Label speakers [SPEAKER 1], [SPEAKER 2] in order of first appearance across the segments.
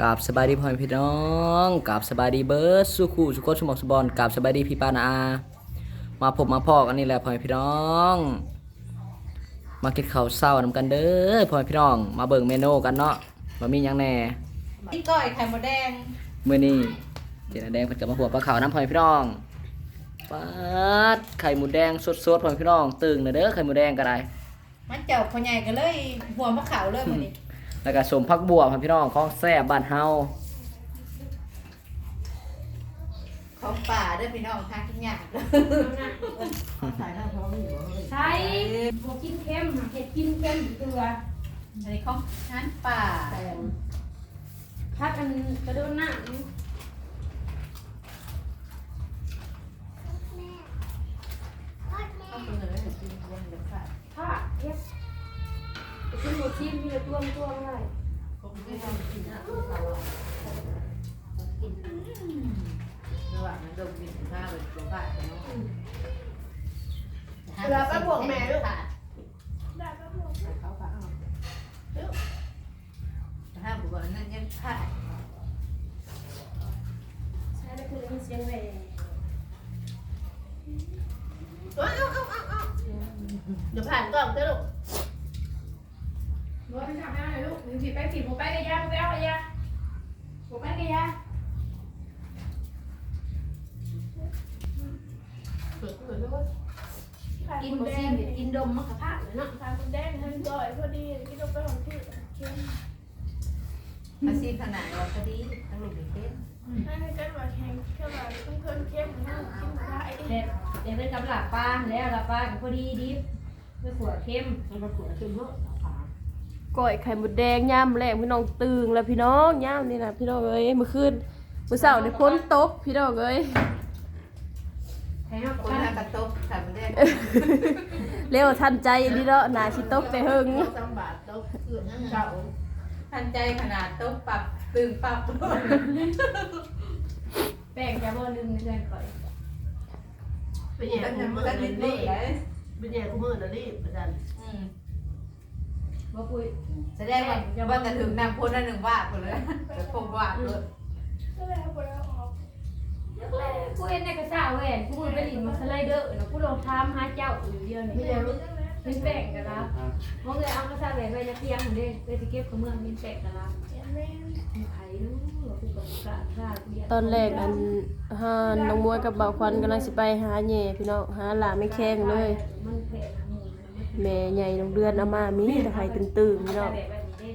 [SPEAKER 1] กับสบายดีพ่อแม่พี่น้องกับสบายดีเบิร์ดสุขุสุขสมองสุบอลกับสบายดีพี่ปานาอามาพบมาพอกันนี่แหละพ่อแม่พี่น้อง มากินข้าวเช้านำกันเด้อพ่อแม่พี่น้อง มาเบิ่งเมนูกันเนาะว่ามีหยังแหน่
[SPEAKER 2] กินก้อยไข่มดแดง
[SPEAKER 1] มื้อนี้เจนแดงเพิ่นก็มาหัวปลาขาวน้ำพ่อแม่พี่น้องปัดไข่หมูแดงสดๆพ่อแม่พี่น้องตึงเด้อเด้อไข่หมูแดงก็ได้
[SPEAKER 2] มันเจ้าพ่อใหญ่ก็เลยหัวมะขาวเลยมื้อนี้
[SPEAKER 1] แล้วก็สมพักบัวพ่อแม่พี่น้องของแซ่บบ้านเฮา
[SPEAKER 2] ของป่าเด้อพี่น้องทานกินยากเด้อ
[SPEAKER 3] ใช่บกินเค็มเห็ดกินเค็มตัว
[SPEAKER 2] อันนี้ของทานป่า
[SPEAKER 3] ถ้ากันกระโดดหน้า
[SPEAKER 2] ต้องเสนอให้กินรวมเดี๋ยวค่ะ
[SPEAKER 3] ถ้าเฮ็ด ไปกินหมดชิ้นมีแต่ตัวตัวอะไร
[SPEAKER 2] ผมไม่ทำกินนะเรากินระหว่างนั้นดมกินข้าวเลยหลวงพ่อเนาะ
[SPEAKER 4] เวลาก็พวกแม่ลูก
[SPEAKER 2] เขาก็เอาถ้าบอกว่านั่นยังขาด
[SPEAKER 3] ใช่แล้วคือได้ยินเสียงแหว่
[SPEAKER 4] เอาเอาเอาเอาเอาเดี๋ยวผ่านกล้องเถอะลูก
[SPEAKER 3] รถไป ทำได้ลูกหนึ่งผิดไปผิดผมไปกระยาผมไปเอากระยาผมไปกระยา
[SPEAKER 2] กินบ่ซิมกินดมมันก็พลาดเลยเนาะ
[SPEAKER 4] ทานคุณแดงทันจ่อยพอดีที่เราไปของที่เค็ม
[SPEAKER 2] มาซิมขนาดเราพอดีทั้งลูกเด็ก
[SPEAKER 4] ให้กันว่าแข็งแค่ว่าเพิ่มเพิ่มเค็มให้กินได้
[SPEAKER 3] เด็ดเดี๋ยวเป็นกับหลับปลาแล้วหลับปลากับพอดีดิบไม่ขวดเค็ม
[SPEAKER 5] ก้อยไข่มดแดงย่ำแรงพี่น้องตึงแล้วพี่น้องย่ำนี่นะพี่น้องเอ้ยเมื่อคืนเมื่อเช้านี่พ้นตกพี่น้องเอ้ย
[SPEAKER 3] แทงเอา
[SPEAKER 2] ๆคน
[SPEAKER 3] ปลา
[SPEAKER 2] ทากระตบค่ะมันได้
[SPEAKER 5] เร็วทันใจดีเนาะหนาชิตกแต่เฮิง
[SPEAKER 4] สามบาทเราเกือบเก่า
[SPEAKER 2] ทันใจขนาดต้องปรับตึงปรับ
[SPEAKER 3] แป้งจะบ่ลืมเพื่อนก่อย
[SPEAKER 4] เป็นแย่
[SPEAKER 2] ก็
[SPEAKER 4] กู
[SPEAKER 2] จะ
[SPEAKER 4] มื
[SPEAKER 2] มั
[SPEAKER 4] อน
[SPEAKER 2] ก็
[SPEAKER 4] นั่น
[SPEAKER 2] ดิ้น
[SPEAKER 4] รี
[SPEAKER 2] นี่
[SPEAKER 4] บ
[SPEAKER 2] เลย
[SPEAKER 4] เป็นแย่กูมือนั่นรีบอาจารย์
[SPEAKER 2] อืม
[SPEAKER 3] บ่ปุ้ย
[SPEAKER 2] แสดงว่าว่าจะถึงนำพ้นละหนึ่งว่าคนเลยแต่คงว่าเลย
[SPEAKER 4] ก็แล้วพอแล้วออก
[SPEAKER 3] กูเห็นในกระซ่าแหวนกูไปหลินมาสไลเดอร์นะกูลองทำหาเจ้าอยู่เดียวนี่
[SPEAKER 4] ไม่ได้รู้
[SPEAKER 3] มินแปลกกันละมองเลยเอากระซ่าแหวนไปยักเตียงเด้เลยจะเก็บกับเมืองมินแปลกกันละมีไผ่รู้ว่ากูกับกระซ่ากูอยาก
[SPEAKER 5] ตอนแรกอันฮาน้องมวยกับบ่าวควันกำลังสิไปหาแหย่พี่น้องหาหลานไม่แข้งเลย
[SPEAKER 3] มันแปลกนะมึง
[SPEAKER 5] แม่ใหญ่น้องเดือนเอามามีแต่ไข่ตึงๆพี่น้อง
[SPEAKER 3] แบบนี้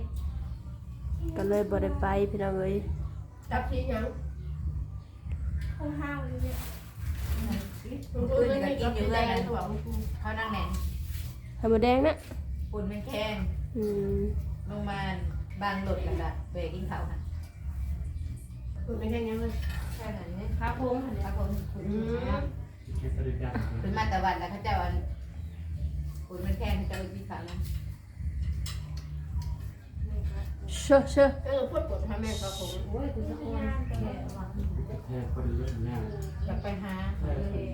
[SPEAKER 5] ก็เลยบ่ได้ไปพี่น้องเอ้ย
[SPEAKER 4] จับที่ยังห้องห้าวเลยเนี่ย
[SPEAKER 2] คุณคืนนี่ก็กินอยู่เลยนะเขานั่งแหน่น
[SPEAKER 5] ไข่มดแดงนะ
[SPEAKER 2] ปุ่นมันแข้ง
[SPEAKER 5] อืม
[SPEAKER 2] ลงมาบางหลดกันละเบรกินข้าวค่ะ
[SPEAKER 4] คุณเป็นแค่ยังเลย
[SPEAKER 2] แค่นั้นเนี่ย
[SPEAKER 3] พระพงษ์
[SPEAKER 2] ถ้าคนคุณคุณมาตะวันแล้วเขาเจ้าอัน ปุ่นมันแข้งเขาจะกินข้าวนะ
[SPEAKER 5] เชื่อเชื่อ
[SPEAKER 4] เออพูดปวดทำแม่กับผม
[SPEAKER 3] โอ้ยกูจะโอนแก่ว่ะ
[SPEAKER 2] อยากไปหา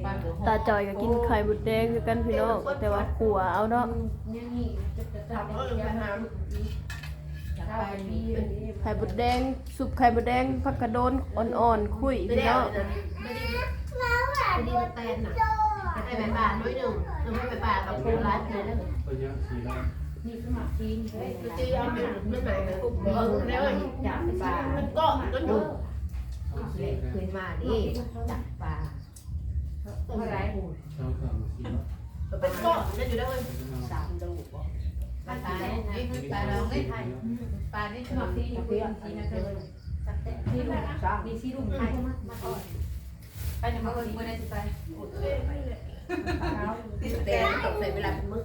[SPEAKER 2] บ้านหลวง
[SPEAKER 5] ตาจอยก็กินไข่มดแดงคือกันพี่น้องแต่ว่าขัวเอาเนาะ
[SPEAKER 3] ยังนี่จะจะ
[SPEAKER 4] ถาม
[SPEAKER 3] ทำ
[SPEAKER 4] ว่าเออ
[SPEAKER 3] ยั
[SPEAKER 4] ปั
[SPEAKER 3] ง
[SPEAKER 4] ญ
[SPEAKER 3] ไง
[SPEAKER 4] หา
[SPEAKER 2] อยาก
[SPEAKER 3] ได้
[SPEAKER 2] ไป
[SPEAKER 3] ปี
[SPEAKER 2] มี
[SPEAKER 5] ไข่มดแดงสุปไข่มดแดงผักกระโดนอ่อนๆคุย
[SPEAKER 4] ไม่
[SPEAKER 5] พี่
[SPEAKER 4] ได้
[SPEAKER 5] น้อง
[SPEAKER 4] ไม่ได้ไม่ได้ไม่ได้แตนน่ะ ไม่ได้ไปบ้านด้วยหนึ่งหรือไม่ไปบ้านกับผู้ร้ายเลยนะ
[SPEAKER 3] นี่สมัครทีมเฮ้ย
[SPEAKER 4] คือจีเอาเป็นไม่หมายกับปุ๊บเออแล้ว
[SPEAKER 2] อยากไปบ้า
[SPEAKER 4] มันก็ก็อยู่
[SPEAKER 2] เคยมาดิจับปลา
[SPEAKER 3] เท่าไหร
[SPEAKER 4] เป็นก็นั่นอยู่ได้เลย
[SPEAKER 2] สามดูปลาตายนี่คือปลาเราไม่ไทยปลานี่
[SPEAKER 3] สมัครทีมคุยทีนะเธอที่ลุงมีซีลุงไทยมามาก่อน
[SPEAKER 2] ไปจะมาเมื่ไหร่จะไป
[SPEAKER 3] ข้าว
[SPEAKER 2] ติดแต่ตกใส่เวลาเป็นมื้อ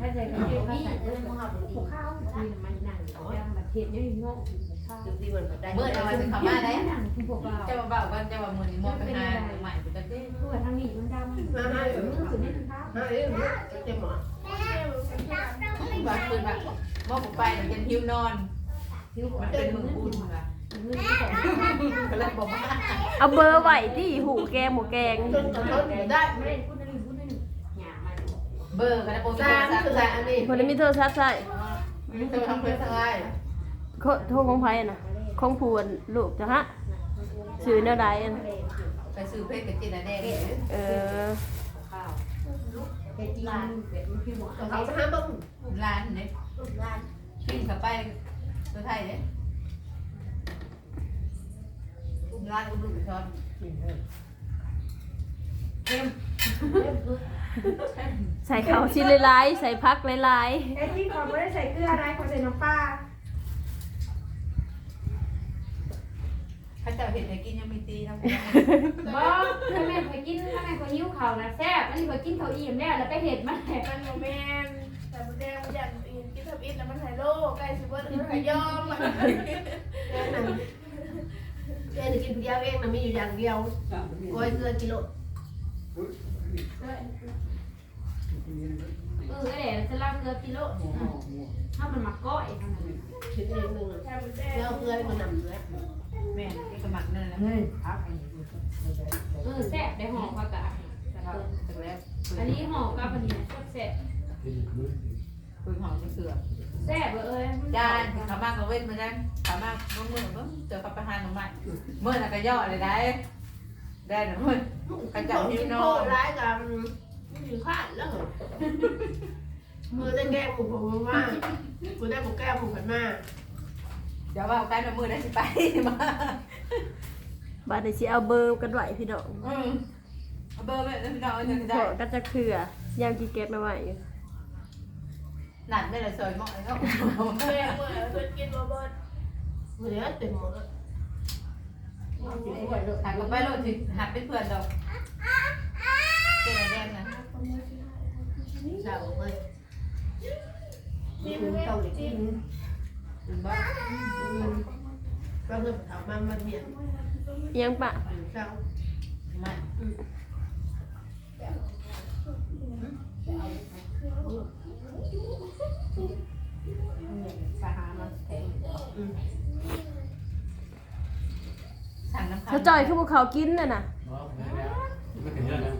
[SPEAKER 3] ถ้าใจกันเยอะนี่เรื่องมึงเอาผูกข้าวทีมันนั่งยังแบบเทียบยังงงข้าว
[SPEAKER 4] ดูดีเมือนได้
[SPEAKER 2] เมื่อเอาไปเข้ามาได้
[SPEAKER 3] นั่งพวกเรา
[SPEAKER 2] จะมาบอกว่าจะมามือนี้มองไปหาใหม่จะได้
[SPEAKER 3] เพื่อทางนี้มันดำมาให้มือสุดนี่ข้าว
[SPEAKER 4] ห้าเรื่อจ็บหมอ
[SPEAKER 2] ว่าคืนแบบมองไปจะหิวนอน
[SPEAKER 3] ผิว
[SPEAKER 2] มันเป็นมือบุญว่ะ
[SPEAKER 3] มือที่สอง
[SPEAKER 2] ก็เลยบอกว่า
[SPEAKER 5] เอาเบอร์ไว้ที่หูแกงหมูแกง
[SPEAKER 4] จนจะทนได้
[SPEAKER 3] ไม่ได้พูดนั่นพูดนั่นหยามัน
[SPEAKER 2] เบอร์กันนะโปร
[SPEAKER 4] สามคืออะไรอันนี้
[SPEAKER 5] คนนี้มีโทรศัพท์ใส่
[SPEAKER 2] ไม่ต้องทำเพื่อทำไร
[SPEAKER 5] โทรของไผอะนะของผู้อันลูกจ้ะฮะซื้อแนวใดอัน
[SPEAKER 2] ไปซื้อเพชรกับจินแดงเลย
[SPEAKER 5] เออ
[SPEAKER 2] ข้าว
[SPEAKER 3] ไปกินเป็ดมันพี่หมอ
[SPEAKER 4] เขาจะห้ามบ้าง
[SPEAKER 2] ร้านเนี่ย
[SPEAKER 4] ร้าน
[SPEAKER 2] ปิ้งเข้าไปตัวไทยเนี่ย ร้านอุดมช้อนเข้ม
[SPEAKER 5] ใส่ข้าวชิ้นหลายๆใส่ผักหลาย
[SPEAKER 3] ไอ้ที่เขาไม่ได้ใส่เกลืออะไรเขาใส่น้ำปลา
[SPEAKER 2] ข้าเจ้าเห็นไหนกินยังมีตีนะ
[SPEAKER 3] บ่ถ้าแม่เคยกินถ้าแม่เคยยิ้วเขานะแซ่บอันนี้เคยกินเขาอิ่มแล้วแล้วไปเห็ดมันแหละ
[SPEAKER 6] มันโมเมนแต่มันแดงมันอย่างอื่นกินทับอินแล้วมันหายโรคใกล้สิบวันมันหายยอม
[SPEAKER 4] แกนั่นแกจะกินเดียวเองนะมีอยู่อย่างเดียวโอ้ยเกลือกิโล
[SPEAKER 3] เออไอ้เดี๋ยวจะลากเกลือกิโลถ้ามันมาก้อยมัน
[SPEAKER 4] ชิ้นเล็กหนึ่ง
[SPEAKER 6] แต่มันแดง
[SPEAKER 4] แล้วเกลือมันนำเลย
[SPEAKER 2] แม่ที่กระหมักนั่นนะ
[SPEAKER 3] เออแซ่บได้ห่อผักกาด
[SPEAKER 2] ถึงแล้ว
[SPEAKER 3] อันนี้ห่อกับอันนี้แซ่บ
[SPEAKER 2] คุยหอมเสือ
[SPEAKER 3] แซ่บเอ้ย
[SPEAKER 2] จานขามากก็เว้นมาได้ขามากเมื่อเมื่อเมื่อเจอกับประธานของมันเมื่อน่ะก็ย่อเลยได้ได้นะเมื่อ
[SPEAKER 4] กระเจ้าหิวโทษร้ายกันอยู่ข้านแล้วมือได้แก้ผมผมว่ากูได้ผมแก้ผมกันมา
[SPEAKER 2] เดี๋ยวว่าใกล้มามือได้สิไปมา
[SPEAKER 5] ๆบัดนี้สิเอาเบอร์กันไว้พี่น้อง
[SPEAKER 2] อืมเอาเบอร์ไปแล้วพี่น้องจะ
[SPEAKER 5] ข
[SPEAKER 2] ได้
[SPEAKER 5] อกันจักเทื่อยามกี่เก็บมาไว้อยู่
[SPEAKER 2] หนักได้เลยซอยหม้อแล้ว
[SPEAKER 6] แดงเมื่อเพิ่นกินโรเบิร์ต
[SPEAKER 4] มือเนี้ย เต็มหมดแล้ว
[SPEAKER 2] หักกับไปโลดสิหักเป็นเพื่อนดอกเจ๊แดงนะ
[SPEAKER 4] เศร้าเลย
[SPEAKER 6] นี่
[SPEAKER 4] กิ
[SPEAKER 6] มัน
[SPEAKER 4] น
[SPEAKER 5] จ่อยคือพวกเขากินน่ะน่ะ
[SPEAKER 7] ไม่ถึงเรื่องแล้ว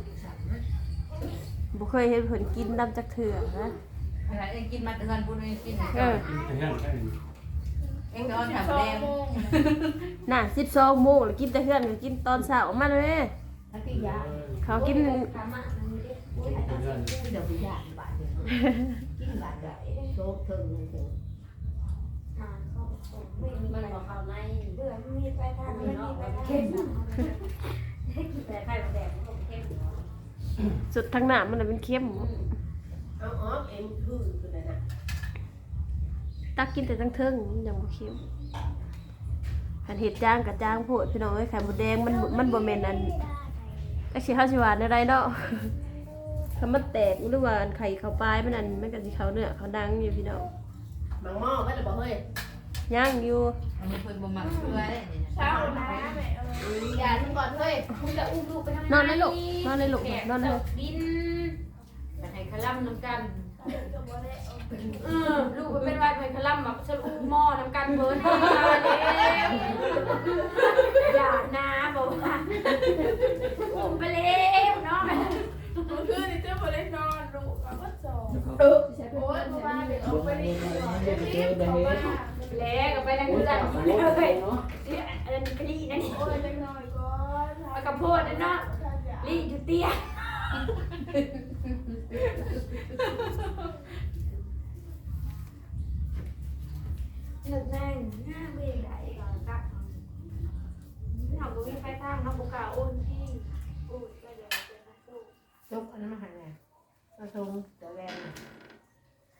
[SPEAKER 5] บ่เคยเห็นเพิ่นกินนํจักเทื่อนะ
[SPEAKER 2] อะไรเองกินมาแต่เงินบุญเองกิน
[SPEAKER 5] เออ
[SPEAKER 7] ถึงเรื่องแค่นี้
[SPEAKER 2] เองก็เอาถามแดง
[SPEAKER 5] น่ะ12โมงแล้วกินแต่เฮือนก็กินตอนเช้ามาเลย
[SPEAKER 4] ทักที่ยา
[SPEAKER 5] เขากิน
[SPEAKER 7] ถึงเรื่อง
[SPEAKER 4] เดี๋ยวไปยาบาดเดียวกินบาดใหญ่โชคเทิงเลยเถิง
[SPEAKER 3] มันบอกเขาใน
[SPEAKER 6] เบื่อมีไปทางไม่
[SPEAKER 3] แต่ไข่แดงมันเข้ม
[SPEAKER 5] สุดทั้งหน้ามันน่ะเป็นเค็ม
[SPEAKER 4] เอาอ๋อเอ็มคือคือนั่นน่ะ
[SPEAKER 5] ตักกินแต่ทั้งเทิงมันยังบ่เค็มคันเห็ดจ้างกับจ้างโพดพี่น้องเอ้ยไข่มดแดงมันบ่มันบ่แม่นอันก็สิเฮาสิว่าได้เนาะถ้ามันแตกหรือว่าอันไข่เข้าปลายมันอันมันก็สิเข้าเนื้อเข้าดังอยู่พี่น้อง
[SPEAKER 4] หมังหม้อก็เลยบอกเฮ้ย
[SPEAKER 5] ย่างอยู่
[SPEAKER 2] มันมีคนบ่มักเพื่อได้เนี่ย
[SPEAKER 6] เช้านะแม่เออยา
[SPEAKER 4] ทุกก่อนเฮ้ย
[SPEAKER 3] มึงจะอุ้มลูกไปทำไม
[SPEAKER 5] นอนเลยลูกนอนเลยลูกนอนเลย
[SPEAKER 3] ดินไปให้ขล่ำน้ำกัน
[SPEAKER 6] ก็บ่ได้เอาไป
[SPEAKER 3] เออลูกไปเป็นวัดไปขล่ำแบบสรุปหม้อน้ำกันเบิร์นมาเลยอย่านะบอกว่าอุ้มไปแล้วเนาะ
[SPEAKER 6] เมื่อคืนนี่เจ้าบ่ได้นอนลูกก็สอง
[SPEAKER 4] เออ
[SPEAKER 6] โอ้ยเพราะว่าเดี๋ยวเอาไปนี่เขาว่า
[SPEAKER 3] แล้วก็ไปนั่งดูจันเลย อันนั้นคดีนั่น
[SPEAKER 6] โอ้ยเล็กน้อยก่อน
[SPEAKER 3] มากระโพดนั่นเนาะลีอยู่เตี้ยเลิกแน่งหน้าเบื่อใหญ่กักหนักตัววิ่งไปทางน้องบุกาอ้นที่อ้นก็เดี๋ยวเป็นนักสู้
[SPEAKER 4] จกอันนั้นมาหาไงกระทงตะแวน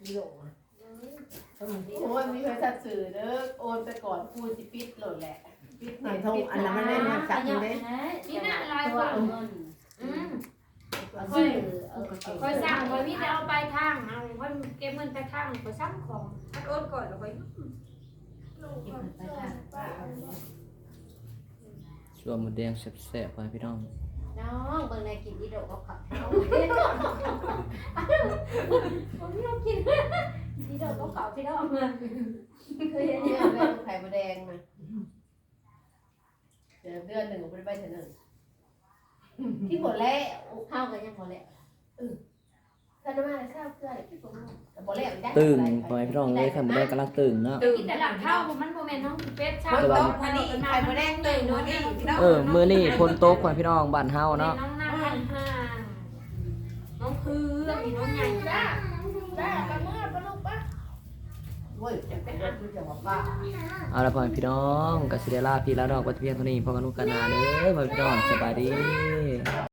[SPEAKER 4] มีหลงอะโอ้ยมีใครสัตว์สื่อเด้อโอนไปก่อนกูจิปิดโหลดแหละปิด ไหนทงอันนั้นมันเล่นมันจับอยู่เด้
[SPEAKER 3] นี่น่ะลายคนอืม
[SPEAKER 4] ค่อย
[SPEAKER 3] คอยสั่งคอยมีแต่เอาไปทางเอาคอยเก็บเงินไปทางคอยสั่งของมันโอนก่อนแล้วคอย
[SPEAKER 6] ลูกก็สองป้า
[SPEAKER 1] ส่วนหมดแดงแซ่บๆไปพี่น้อง
[SPEAKER 4] น้องเบิ่งในกินที่โดดก็ขับเท้า
[SPEAKER 3] ผมไม่ต้องกินดีเดี๋ยวต้องเก่าพี่น้องเลยเคยเห็น
[SPEAKER 4] เนี่ยแม่ไข่มดแดงนะ เดือนเดือนหนึ่งไปไปเถอะหนึ่งที่หมดแล้ว
[SPEAKER 3] ข้าวกันยังหมดแล้ว
[SPEAKER 4] ถ้าได้มาข้าวเกลือพี่ผมแต่บ่แล้วได้
[SPEAKER 1] ตึงพ่อแม่พี่น้องเลยไข่หมูแดงกำลังตึงเนาะ
[SPEAKER 3] กินแต่หลังเข้ามันโมเมนต์น้องเป็ดชา
[SPEAKER 1] แต่ว่า
[SPEAKER 2] อันนี้ไข่มดแดงเลยนู้นนี่พี่น้อง
[SPEAKER 1] เออมื้อนี้ฝนตกพ่อแม่พี่น้องบ้านเฮาเนาะ
[SPEAKER 3] น้องน้ำมันห่างน้องคือมีน้องใหญ่
[SPEAKER 6] จ้าจ้าปลาเมื่อปลาลูกปะ
[SPEAKER 4] โอ้ยจะ เอา
[SPEAKER 1] ละพ่อแม่พี่น้องกัสเดล่าพี่ละดอกวัดเพียงเท่านี้พอกันนุกันนาเด้อพ่อแม่พี่น้องสบายดี